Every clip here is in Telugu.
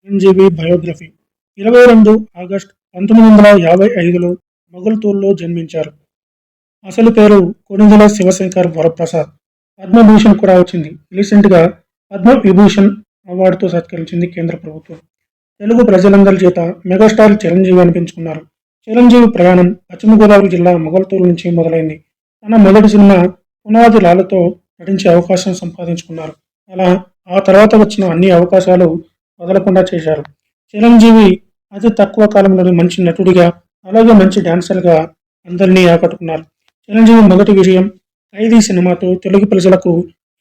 చిరంజీవి బయోగ్రఫీ. ఇరవై రెండు ఆగస్టు పంతొమ్మిది వందల యాభై ఐదులో మొగల్తూర్లో జన్మించారు. అసలు పేరు కొనిదెల శివశంకర్ వరప్రసాద్. పద్మభూషణ్ కూడా వచ్చింది. రీసెంట్గా పద్మ విభూషణ్ అవార్డుతో సత్కరించింది కేంద్ర ప్రభుత్వం. తెలుగు ప్రజలందరి చేత మెగాస్టార్ చిరంజీవి అనిపించుకున్నారు చిరంజీవి ప్రయాణం పశ్చిమ గోదావరి జిల్లా మొగల్తూరు నుంచి మొదలైంది. తన మొదటి సినిమా పునాది లాలతో నటించే అవకాశం సంపాదించుకున్నారు. అలా ఆ తర్వాత వచ్చిన అన్ని అవకాశాలు వదలకుండా చేశారు. చిరంజీవి అతి తక్కువ కాలంలోనే మంచి నటుడిగా అలాగే మంచి డాన్సర్గా అందరినీ ఆకట్టుకున్నారు. చిరంజీవి మొదటి విజయం ఖైదీ సినిమాతో తెలుగు ప్రజలకు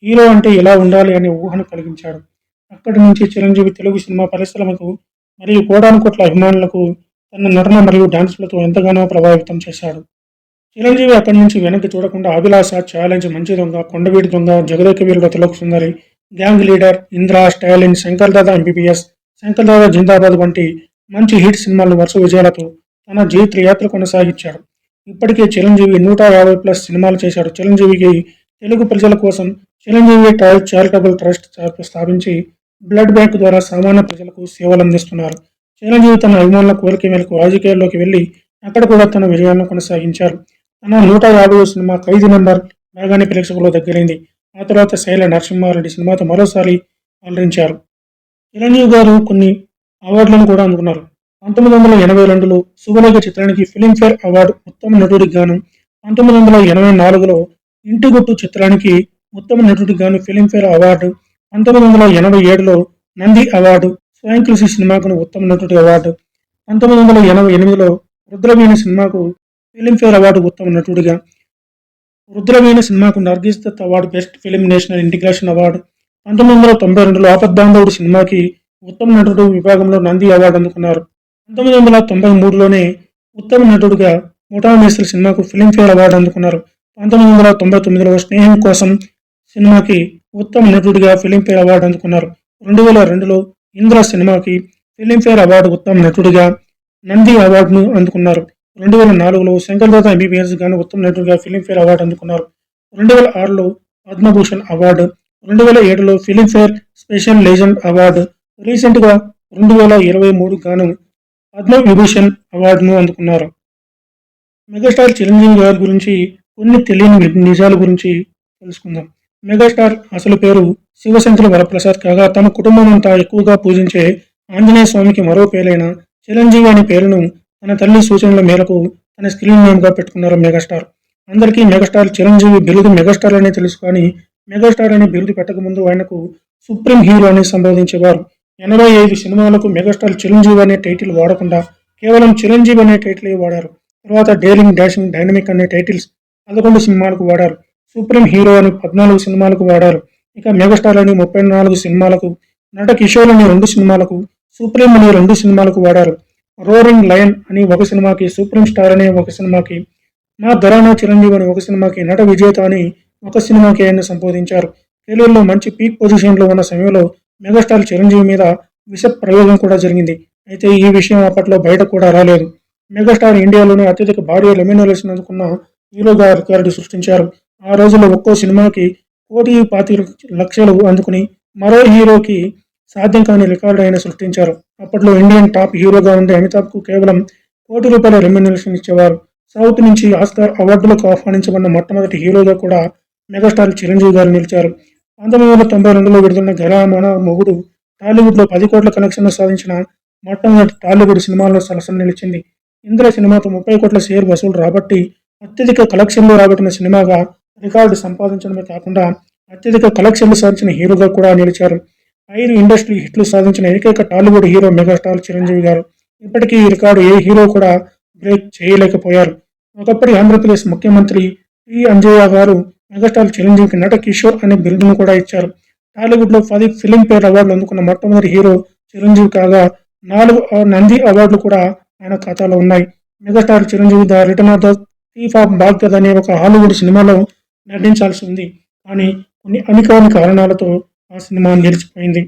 హీరో అంటే ఎలా ఉండాలి అనే ఊహను కలిగించాడు. అక్కడి నుంచి చిరంజీవి తెలుగు సినిమా పరిశ్రమకు మరియు కోడాను కోట్ల అభిమానులకు తన నటన మరియు డాన్సులతో ఎంతగానో ప్రభావితం చేశాడు. చిరంజీవి అక్కడి నుంచి వెనక్కి చూడకుండా అభిలాష challenge Manchi Donga Kondaveedi Donga Jagadeka Veerudu Tilaka Sundari gang leader Indra Stalin Shankar Dada MBBS Shankar Dada Zindabad వంటి మంచి హిట్ సినిమాలు వరుస విజయాలతో తన జీవిత యాత్ర కొనసాగించాడు. ఇప్పటికే చిరంజీవి నూట యాభై ప్లస్ సినిమాలు చేశాడు. చిరంజీవికి తెలుగు ప్రజల కోసం చిరంజీవి ట్రస్ట్ చారిటబుల్ ట్రస్ట్ స్థాపించి బ్లడ్ బ్యాంక్ ద్వారా సామాన్య ప్రజలకు సేవలు అందిస్తున్నారు. చిరంజీవి తన అభిమానుల కోరిక మేరకు రాజకీయాల్లోకి వెళ్ళి అక్కడ కూడా తన విజయాలను కొనసాగించారు. తన నూట యాభై సినిమా ఖైదీ నెంబర్ బాగానే ప్రేక్షకుల దగ్గరైంది. ఆ తర్వాత శైల నరసింహారెడ్డి సినిమాతో మరోసారి అలరించారు. చిరంజీవి గారు కొన్ని అవార్డులను కూడా అందుకున్నారు. పంతొమ్మిది వందల ఎనభై రెండులో శుభలేఖ చిత్రానికి ఫిలింఫేర్ అవార్డు ఉత్తమ నటుడికి గాను పంతొమ్మిది వందల ఎనభై నాలుగులో ఇంటిగుట్టు చిత్రానికి ఉత్తమ నటుడికి గాను ఫిలింఫేర్ అవార్డు పంతొమ్మిది వందల ఎనభై ఏడులో నంది అవార్డు స్వయం కృషి సినిమాకు ఉత్తమ నటుడి అవార్డు పంతొమ్మిది వందల ఎనభై ఎనిమిదిలో రుద్రవీణ సినిమాకు ఫిలింఫేర్ అవార్డు ఉత్తమ నటుడిగా రుద్రమైన సినిమాకు Nargis Dutt award best film national integration award. పంతొమ్మిది వందల తొంభై రెండులో ఆపద్బాంధవుడు సినిమాకి ఉత్తమ నటుడు విభాగంలో నంది అవార్డు అందుకున్నారు. పంతొమ్మిది వందల తొంభై మూడులోనే ఉత్తమ నటుడుగా ముఠా మేస్త్రి సినిమాకు ఫిలింఫేర్ అవార్డు అందుకున్నారు. పంతొమ్మిది వందల తొంభై తొమ్మిదిలో స్నేహం కోసం సినిమాకి ఉత్తమ నటుడిగా ఫిలింఫేర్ అవార్డు అందుకున్నారు. రెండు వేల రెండులో ఇంద్ర సినిమాకి ఫిలింఫేర్ అవార్డు ఉత్తమ నటుడిగా నంది అవార్డును అందుకున్నారు. రెండు వేల నాలుగులో శంకర్ దాదా ఎంబీబీఎస్ గాను ఉత్తమ నటుడిగా ఫిలింఫేర్ అవార్డు అందుకున్నారు. రెండు వేల ఆరులో పద్మభూషణ్ అవార్డు రెండు వేల ఏడులో ఫిలింఫేర్ స్పెషల్ లెజెండ్ అవార్డు రీసెంట్గా రెండు వేల ఇరవై మూడు గాను పద్మ విభూషణ్ అవార్డును అందుకున్నారు. మెగాస్టార్ చిరంజీవి గారి గురించి కొన్ని తెలియని నిజాల గురించి తెలుసుకుందాం. మెగాస్టార్ అసలు పేరు శివశంకర వరప్రసాద్ కాగా తమ కుటుంబం అంతా ఎక్కువగా పూజించే ఆంజనేయ స్వామికి మరో పేరైన చిరంజీవి అనే పేరును తన తల్లి సూచనల మేరకు తన స్క్రీన్ నేమ్గా పెట్టుకున్నారు మెగాస్టార్. అందరికీ మెగాస్టార్ చిరంజీవి బిరుదు మెగాస్టార్ అనే తెలుసు కానీ మెగాస్టార్ అనే బిరుదు పెట్టకముందు ఆయనకు సుప్రీం హీరో అని సంబోధించేవారు. ఎనభై ఐదు సినిమాలకు మెగాస్టార్ చిరంజీవి అనే టైటిల్ వాడకుండా కేవలం చిరంజీవి అనే టైటిల్ వాడారు. తర్వాత డేరింగ్ డాషింగ్ డైనమిక్ అనే టైటిల్స్ పదకొండు సినిమాలకు వాడారు. సుప్రీం హీరో అని పద్నాలుగు సినిమాలకు వాడారు. ఇక మెగాస్టార్ అని ముప్పై నాలుగు సినిమాలకు నట కిషోర్ అనే రెండు సినిమాలకు సుప్రీం అనే రెండు సినిమాలకు వాడారు. రోరింగ్ లయన్ అని ఒక సినిమాకి సూపర్ స్టార్ అనే ఒక సినిమాకి మా ధరానా చిరంజీవి అని ఒక సినిమాకి నట విజేత అని ఒక సినిమాకి ఆయన సంబోధించారు. కెరీర్లో మంచి పీక్ పొజిషన్లో ఉన్న సమయంలో మెగాస్టార్ చిరంజీవి మీద విష ప్రయోగం కూడా జరిగింది. అయితే ఈ విషయం అప్పట్లో బయట కూడా రాలేదు. మెగాస్టార్ ఇండియాలోనే అత్యధిక భారీ రెమ్యూనరేషన్ అందుకున్న హీరోగా రికార్డు సృష్టించారు. ఆ రోజుల్లో ఒక్కో సినిమాకి కోటి పాతి లక్షలు అందుకుని మరో హీరోకి సాధ్యం కాని రికార్డు ఆయన సృష్టించారు. అప్పట్లో ఇండియన్ టాప్ హీరోగా ఉండే అమితాబ్కు కేవలం కోటి రూపాయల రెమ్యునరేషన్ ఇచ్చేవారు. సౌత్ నుంచి ఆస్కార్ అవార్డులకు ఆహ్వానించబడిన మొట్టమొదటి హీరోగా కూడా మెగాస్టార్ చిరంజీవి గారు నిలిచారు. పంతొమ్మిది వందల తొంభై రెండులో విడుదల ఘరామణ మొగుడు టాలీవుడ్లో పది కోట్ల కలెక్షన్లు సాధించిన మొట్టమొదటి టాలీవుడ్ సినిమాల్లో సలసన నిలిచింది. ఇంద్ర సినిమాతో ముప్పై కోట్ల షేర్ వసూలు రాబట్టి అత్యధిక కలెక్షన్లు రాబట్టిన సినిమాగా రికార్డు సంపాదించడమే కాకుండా అత్యధిక కలెక్షన్లు సాధించిన హీరోగా కూడా నిలిచారు. ఐదు ఇండస్ట్రీ హిట్లు సాధించిన ఏకైక టాలీవుడ్ హీరో మెగాస్టార్ చిరంజీవి గారు. ఇప్పటికీ ఈ రికార్డు ఏ హీరో కూడా బ్రేక్ చేయలేకపోయారు. ఒకప్పటి ఆంధ్రప్రదేశ్ ముఖ్యమంత్రి పి అంజయ్య గారు మెగాస్టార్ చిరంజీవికి నట కిషోర్ అనే బిరుదును కూడా ఇచ్చారు. టాలీవుడ్లో పది ఫిలింఫేర్ అవార్డులు అందుకున్న మొట్టమొదటి హీరో చిరంజీవి కాగా నాలుగు నంది అవార్డులు కూడా ఆయన ఖాతాలో ఉన్నాయి. Megastar Chiranjeevi the return of the thief of Baghdad అనే ఒక హాలీవుడ్ సినిమాలో నటించాల్సి ఉంది. కానీ కొన్ని అనికాని కారణాలతో ఆ సినిమా నిలిచిపోయింది.